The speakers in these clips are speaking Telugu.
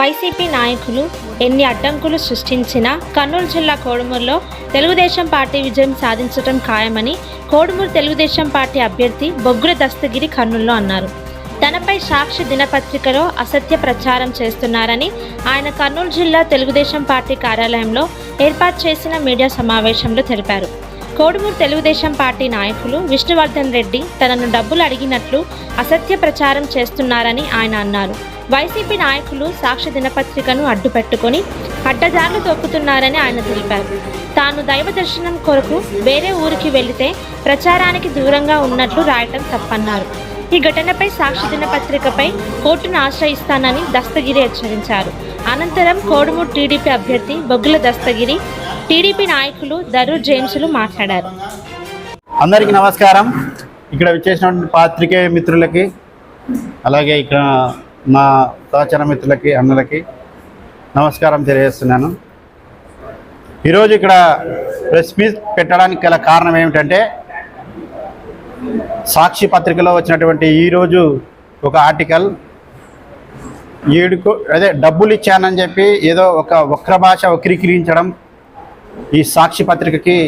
వైసీపీ నాయకులు ఎన్ని అడ్డంకులు సృష్టించినా కర్నూలు జిల్లా కోడుమూరులో తెలుగుదేశం పార్టీ విజయం సాధించడం ఖాయమని కోడుమూరు తెలుగుదేశం పార్టీ అభ్యర్థి బొగ్గుల దస్తగిరి కర్నూలులో అన్నారు. తనపై సాక్షి దినపత్రికలో అసత్య ప్రచారం చేస్తున్నారని ఆయన కర్నూలు జిల్లా తెలుగుదేశం పార్టీ కార్యాలయంలో ఏర్పాటు చేసిన మీడియా సమావేశంలో తెలిపారు. కోడుమూరు తెలుగుదేశం పార్టీ నాయకులు విష్ణువర్ధన్ రెడ్డి తనను డబ్బులు అడిగినట్లు అసత్య ప్రచారం చేస్తున్నారని ఆయన అన్నారు. వైసీపీ నాయకులు సాక్షి దినపత్రికను అడ్డుపెట్టుకుని అడ్డదారులు తొక్కుతున్నారని ఆయన తెలిపారు. తాను దైవ దర్శనం కొరకు వేరే ఊరికి వెళితే ప్రచారానికి దూరంగా ఉన్నట్లు రాయటం తప్పన్నారు. ఈ ఘటనపై సాక్షి దినపత్రికపై కోర్టును ఆశ్రయిస్తానని దస్తగిరి హెచ్చరించారు. అనంతరం కోడుమూరు టీడీపీ అభ్యర్థి బొగ్గుల దస్తగిరి టీడీపీ నాయకులు దరూర్ జేమ్స్లు మాట్లాడారు. అందరికీ నమస్కారం. ఇక్కడ విచ్చేసినటువంటి పాత్రికేయ మిత్రులకి అలాగే ఇక్కడ మా సహచర మిత్రులకి అన్నలకి నమస్కారం తెలియజేస్తున్నాను. ఈరోజు ఇక్కడ ప్రెస్ మీట్ పెట్టడానికి గల కారణం ఏమిటంటే సాక్షి పత్రికలో వచ్చినటువంటి ఈరోజు ఒక ఆర్టికల్ ఏడుకు అదే డబ్బులు ఇచ్చానని చెప్పి ఏదో ఒక వక్ర భాష వక్రీకరించడం ఈ సాక్షి పత్రికకి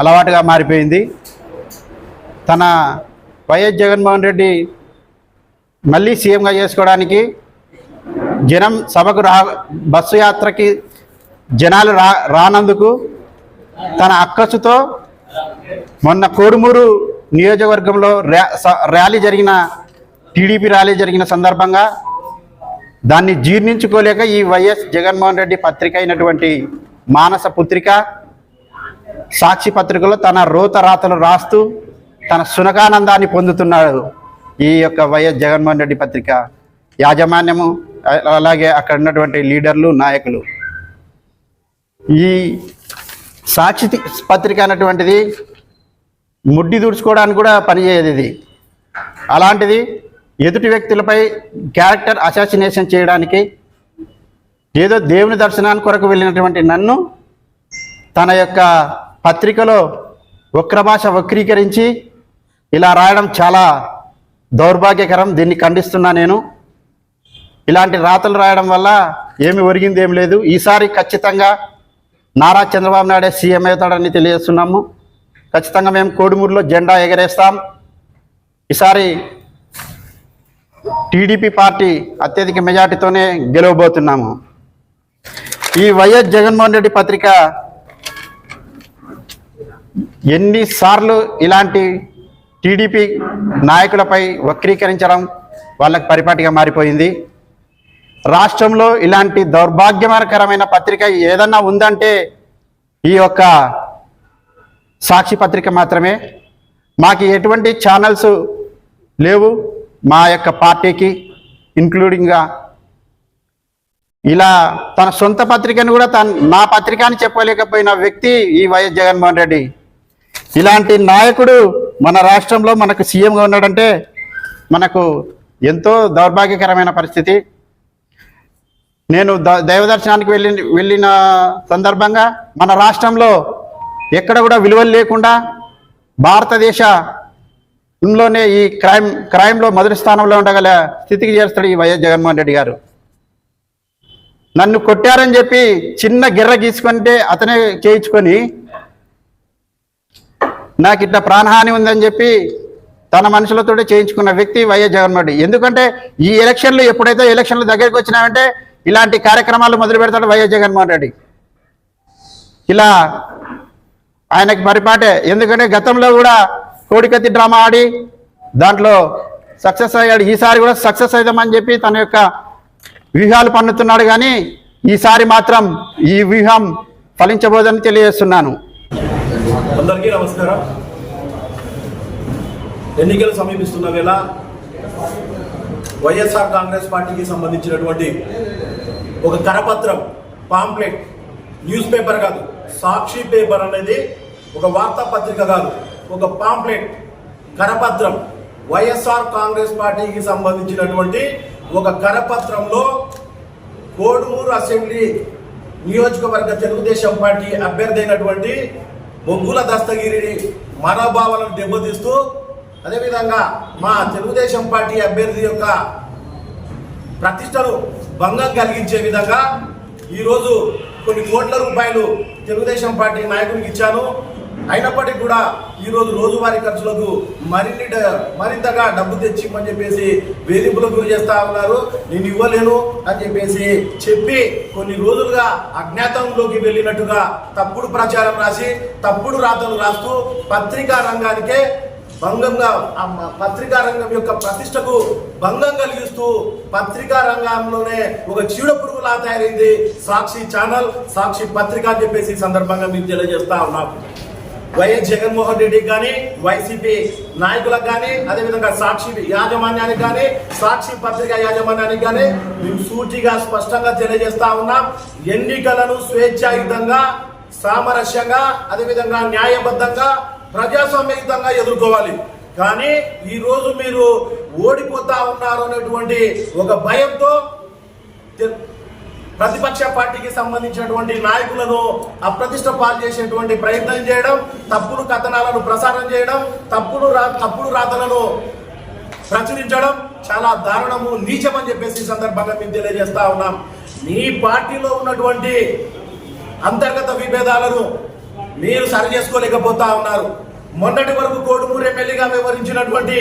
అలవాటుగా మారిపోయింది. తన వైఎస్ జగన్మోహన్ రెడ్డి మళ్ళీ సీఎంగా చేసుకోవడానికి జనం సభకు రా బస్సు యాత్రకి జనాలు రా రానందుకు తన అక్కసుతో మొన్న కోడుమూరు నియోజకవర్గంలో ర్యా స- ర్యాలీ జరిగిన టీడీపీ ర్యాలీ జరిగిన సందర్భంగా దాన్ని జీర్ణించుకోలేక ఈ వైఎస్ జగన్మోహన్ రెడ్డి పత్రిక అయినటువంటి మానస పుత్రిక సాక్షి పత్రికలో తన రోత రాతలు రాస్తూ తన సునకానందాన్ని పొందుతున్నాడు. ఈ యొక్క వైఎస్ జగన్మోహన్ రెడ్డి పత్రిక యాజమాన్యము అలాగే అక్కడ ఉన్నటువంటి లీడర్లు నాయకులు. ఈ సాక్షి పత్రిక అన్నటువంటిది ముడ్డి దూడ్చుకోవడానికి కూడా పనిచేయదు ఇది. అలాంటిది ఎదుటి వ్యక్తులపై క్యారెక్టర్ అసాసినేషన్ చేయడానికి ఏదో దేవుని దర్శనానికి కొరకు వెళ్ళినటువంటి నన్ను తన యొక్క పత్రికలో వక్రభాష వక్రీకరించి ఇలా రాయడం చాలా దౌర్భాగ్యకరం దీన్ని ఖండిస్తున్నా నేను. ఇలాంటి రాతలు రాయడం వల్ల ఏమి ఒరిగింది ఏం లేదు. ఈసారి ఖచ్చితంగా నారా చంద్రబాబు నాయుడే సీఎం అవుతాడని తెలియజేస్తున్నాము. ఖచ్చితంగా మేము కోడుమూరులో జెండా ఎగరేస్తాం. ఈసారి టీడీపీ పార్టీ అత్యధిక మెజార్టీతోనే గెలవబోతున్నాము. ఈ వైఎస్ జగన్మోహన్ రెడ్డి పత్రిక ఎన్నిసార్లు ఇలాంటి టీడీపీ నాయకులపై వక్రీకరించడం వాళ్ళకి పరిపాటిగా మారిపోయింది. రాష్ట్రంలో ఇలాంటి దౌర్భాగ్యకరమైన పత్రిక ఏదన్నా ఉందంటే ఈ యొక్క సాక్షి పత్రిక మాత్రమే. మాకు ఎటువంటి ఛానల్స్ లేవు మా యొక్క పార్టీకి ఇంక్లూడింగ్గా ఇలా తన సొంత పత్రికను కూడా తన నా పత్రిక అని చెప్పలేకపోయిన వ్యక్తి ఈ వైఎస్ జగన్మోహన్ రెడ్డి. ఇలాంటి నాయకుడు మన రాష్ట్రంలో మనకు సీఎంగా ఉన్నాడంటే మనకు ఎంతో దౌర్భాగ్యకరమైన పరిస్థితి. నేను ద- దైవ వెళ్ళి వెళ్ళిన సందర్భంగా మన రాష్ట్రంలో ఎక్కడ కూడా విలువలు లేకుండా భారతదేశంలోనే ఈ క్రైమ్ క్రైమ్లో మొదటి స్థానంలో ఉండగల స్థితికి చేస్తాడు ఈ వైఎస్ జగన్మోహన్ రెడ్డి గారు. నన్ను కొట్టారని చెప్పి చిన్న గిర్ర గీసుకుంటే అతనే చేయించుకొని నాకు ఇట్లా ప్రాణహాని ఉందని చెప్పి తన మనుషులతో చేయించుకున్న వ్యక్తి వైఎస్ జగన్మోహన్ రెడ్డి. ఎందుకంటే ఈ ఎలక్షన్లు ఎప్పుడైతే ఎలక్షన్లు దగ్గరికి వచ్చినాయంటే ఇలాంటి కార్యక్రమాలు మొదలు పెడతాడు వైఎస్ జగన్మోహన్ రెడ్డి. ఇలా ఆయనకి పరిపాటే. ఎందుకంటే గతంలో కూడా కోడికత్తి డ్రామా ఆడి దాంట్లో సక్సెస్ అయ్యాడు. ఈసారి కూడా సక్సెస్ అవుదామని చెప్పి తన యొక్క వ్యూహాలు పన్నుతున్నాడు కానీ ఈసారి మాత్రం ఈ వ్యూహం ఫలించబోదని తెలియజేస్తున్నాను. అందరికీ నమస్కారం. ఎన్నికలు సమీపిస్తున్న వేళ వైఎస్ఆర్ కాంగ్రెస్ పార్టీకి సంబంధించినటువంటి ఒక కరపత్రం పాంప్లెట్ న్యూస్ పేపర్ కాదు సాక్షి పేపర్ అనేది ఒక వార్తాపత్రిక కాదు ఒక పాంప్లెట్ కరపత్రం వైఎస్ఆర్ కాంగ్రెస్ పార్టీకి సంబంధించినటువంటి ఒక కరపత్రంలో కోడూరు అసెంబ్లీ నియోజకవర్గ తెలుగుదేశం పార్టీ అభ్యర్థి అయినటువంటి బొగ్గుల దస్తగిరిని మనోభావాలను దెబ్బతీస్తూ అదేవిధంగా మా తెలుగుదేశం పార్టీ అభ్యర్థి యొక్క ప్రతిష్టను భంగం కలిగించే విధంగా ఈరోజు కొన్ని కోట్ల రూపాయలు తెలుగుదేశం పార్టీ నాయకునికి ఇచ్చాను. అయినప్పటికీ కూడా ఈరోజు రోజువారీ ఖర్చులకు మరిన్ని డ- మరింతగా డబ్బు తెచ్చిమని చెప్పేసి వేధింపులకు గురి చేస్తా ఉన్నారు. నేను ఇవ్వలేను అని చెప్పేసి చెప్పి కొన్ని రోజులుగా అజ్ఞాతంలోకి వెళ్ళినట్టుగా తప్పుడు ప్రచారం రాసి తప్పుడు రాతలు రాస్తూ పత్రికా రంగానికే భంగంగా ఆ పత్రికా రంగం యొక్క ప్రతిష్టకు భంగం కలిగిస్తూ పత్రికా రంగంలోనే ఒక చీడ పురుగులా తయారైంది సాక్షి ఛానల్ సాక్షి పత్రిక అని చెప్పేసి సందర్భంగా మీకు తెలియజేస్తా ఉన్నాం. వైఎస్ జగన్మోహన్ రెడ్డికి కానీ వైసీపీ నాయకులకు కానీ అదేవిధంగా సాక్షి యాజమాన్యానికి కానీ సాక్షి పత్రిక యాజమాన్యానికి కానీ మేము సూటిగా స్పష్టంగా తెలియజేస్తా ఉన్నాం. ఎన్నికలను స్వేచ్ఛాయుతంగా సామరస్యంగా అదేవిధంగా న్యాయబద్ధంగా ప్రజాస్వామ్యయుతంగా ఎదుర్కోవాలి. కానీ ఈ రోజు మీరు ఓడిపోతా ఉన్నారు అనేటువంటి ఒక భయంతో ప్రతిపక్ష పార్టీకి సంబంధించినటువంటి నాయకులను అప్రతిష్ట పాలు చేసేటువంటి ప్రయత్నం చేయడం తప్పుడు కథనాలను ప్రసారం చేయడం తప్పుడు రా తప్పుడు రాతలను ప్రచురించడం చాలా దారుణము నీచమని చెప్పేసి ఈ సందర్భంగా మేము తెలియజేస్తా ఉన్నాం. మీ పార్టీలో ఉన్నటువంటి అంతర్గత విభేదాలను మీరు సరి చేసుకోలేకపోతా ఉన్నారు. మొన్నటి వరకు కోడుమూరు ఎమ్మెల్యేగా వ్యవహరించినటువంటి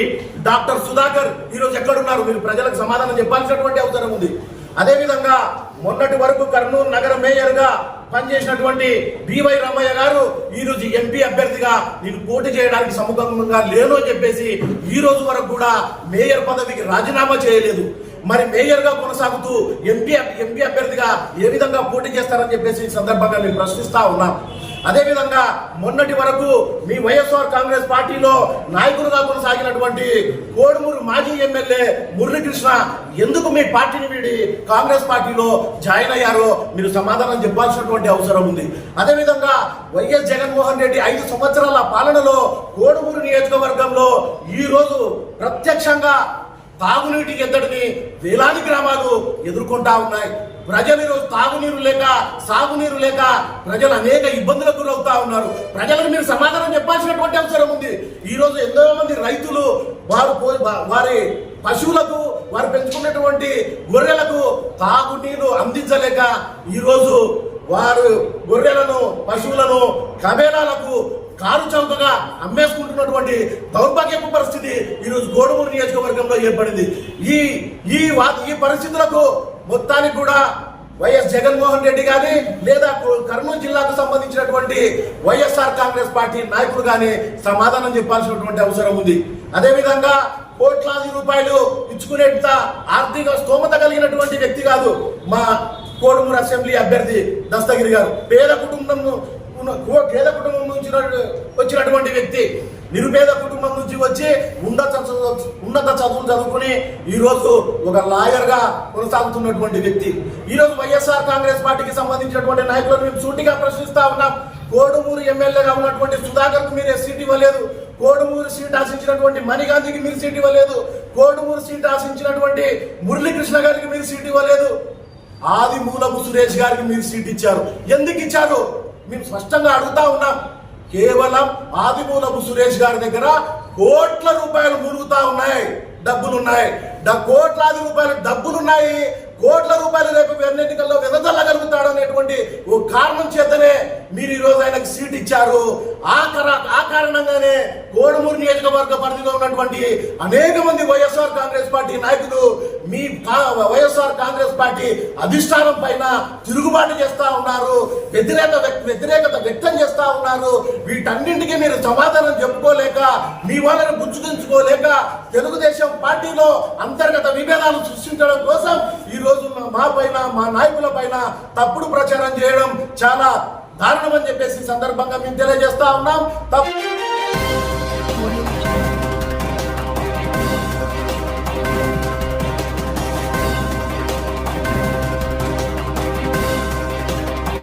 డాక్టర్ సుధాకర్ ఈరోజు ఎక్కడున్నారు? మీరు ప్రజలకు సమాధానం చెప్పాల్సినటువంటి అవసరం ఉంది. అదేవిధంగా మొన్నటి వరకు కర్నూలు నగర మేయర్గా పనిచేసినటువంటి బివై రామయ్య గారు ఈ రోజు ఎంపీ అభ్యర్థిగా నేను పోటీ చేయడానికి సముఖంగా లేను అని చెప్పేసి ఈ రోజు వరకు కూడా మేయర్ పదవికి రాజీనామా చేయలేదు. మరి మేయర్గా కొనసాగుతూ ఎంపీ ఎంపీ అభ్యర్థిగా ఏ విధంగా పోటీ చేస్తారని చెప్పేసి ఈ సందర్భంగా నేను ప్రశ్నిస్తా ఉన్నాం. అదేవిధంగా మొన్నటి వరకు మీ వైఎస్ఆర్ కాంగ్రెస్ పార్టీలో నాయకులుగా కొనసాగినటువంటి కోడుమూరు మాజీ ఎమ్మెల్యే మురళీకృష్ణ ఎందుకు మీ పార్టీని వీడి కాంగ్రెస్ పార్టీలో జాయిన్ అయ్యారో మీరు సమాధానం చెప్పాల్సినటువంటి అవసరం ఉంది. అదేవిధంగా వైఎస్ జగన్మోహన్ రెడ్డి ఐదు సంవత్సరాల పాలనలో కోడుమూరు నియోజకవర్గంలో ఈ రోజు ప్రత్యక్షంగా తాగునీటి ఎద్దడిని వేలాది గ్రామాలు ఎదుర్కొంటా ఉన్నాయి. ప్రజలు ఈరోజు తాగునీరు లేక సాగునీరు లేక ప్రజలు అనేక ఇబ్బందులకు గురవుతా ఉన్నారు. ప్రజలకు మీరు సమాధానం చెప్పాల్సినటువంటి అవసరం ఉంది. ఈరోజు ఎంతో మంది రైతులు వారు పో- వారి పశువులకు వారు పెంచుకున్నటువంటి గొర్రెలకు తాగునీరు అందించలేక ఈరోజు వారు గొర్రెలను పశువులను కబేలాలకు కారు చౌకగా అమ్మేసుకుంటున్నటువంటి దౌర్భాగ్యపు పరిస్థితి ఈరోజు గోడుమూరు నియోజకవర్గంలో ఏర్పడింది. ఈ ఈ ఈ పరిస్థితులకు మొత్తానికి కూడా వైఎస్ జగన్మోహన్ రెడ్డి గాని లేదా కర్నూలు జిల్లాకు సంబంధించినటువంటి వైఎస్ఆర్ కాంగ్రెస్ పార్టీ నాయకులు గాని సమాధానం చెప్పాల్సినటువంటి అవసరం ఉంది. అదేవిధంగా కోట్లాది రూపాయలు ఇచ్చుకునేంత ఆర్థిక స్తోమత కలిగినటువంటి వ్యక్తి కాదు మా కోడుమూరు అసెంబ్లీ అభ్యర్థి దస్తగిరి గారు. పేద కుటుంబం కో- పేద కుటుంబం నుంచి వచ్చినటువంటి వ్యక్తి. నిరుపేద కుటుంబం నుంచి వచ్చి ఉన్నత చదువు- ఉన్నత చదువులు చదువుకుని ఈ రోజు ఒక లాయర్గా కొనసాగుతున్నటువంటి వ్యక్తి. ఈరోజు వైఎస్ఆర్ కాంగ్రెస్ పార్టీకి సంబంధించినటువంటి నాయకులను మేము సూటిగా ప్రశ్నిస్తా ఉన్నాం. కోడుమూరు ఎమ్మెల్యేగా ఉన్నటువంటి సుధాకర్కు సీట్ ఇవ్వలేదు. కోడుమూరు సీట్ ఆశించినటువంటి మణిగాంధీకి మీరు సీట్ ఇవ్వలేదు. కోడుమూరు సీట్ ఆశించినటువంటి మురళీకృష్ణ గారికి మీరు సీట్ ఇవ్వలేదు. ఆది మూలపు సురేష్ గారికి మీరు సీట్ ఇచ్చారు. ఎందుకు ఇచ్చారు? మేము స్పష్టంగా అడుగుతా ఉన్నాం. కేవలం ఆదిమూలపు సురేష్ గారి దగ్గర కోట్ల రూపాయలు మురుగుతా ఉన్నాయి. డబ్బులు ఉన్నాయి కోట్లాది రూపాయలు డబ్బులున్నాయి. కోట్ల రూపాయలు రేపు ఎన్నికల్లో వెదజల్లగలుగుతాడు అనేటువంటి ఓ కారణం చేతనే మీరు ఈరోజు ఆయనకు సీట్ ఇచ్చారు. ఆ ఆ కారణంగానే కోడమూరు నియోజకవర్గ పరిధిలో ఉన్నటువంటి అనేక మంది వైఎస్ఆర్ కాంగ్రెస్ పార్టీ నాయకులు మీ కా- వైఎస్ఆర్ కాంగ్రెస్ పార్టీ అధిష్టానం పైన తిరుగుబాటు చేస్తా ఉన్నారు వ్యతిరేక వ్యతిరేకత వ్యక్తం చేస్తా ఉన్నారు. వీటన్నింటికి మీరు సమాధానం చెప్పుకోలేక మీ వాళ్ళని బుజ్జుదించుకోలేక తెలుగుదేశం పార్టీలో అంతర్గత విభేదాలు సృష్టించడం కోసం ఈ రోజు మా- పైన మా నాయకుల పైన తప్పుడు ప్రచారం చేయడం చాలా దారుణం అని చెప్పేసి సందర్భంగా మేము తెలియజేస్తా ఉన్నాం. తప్పు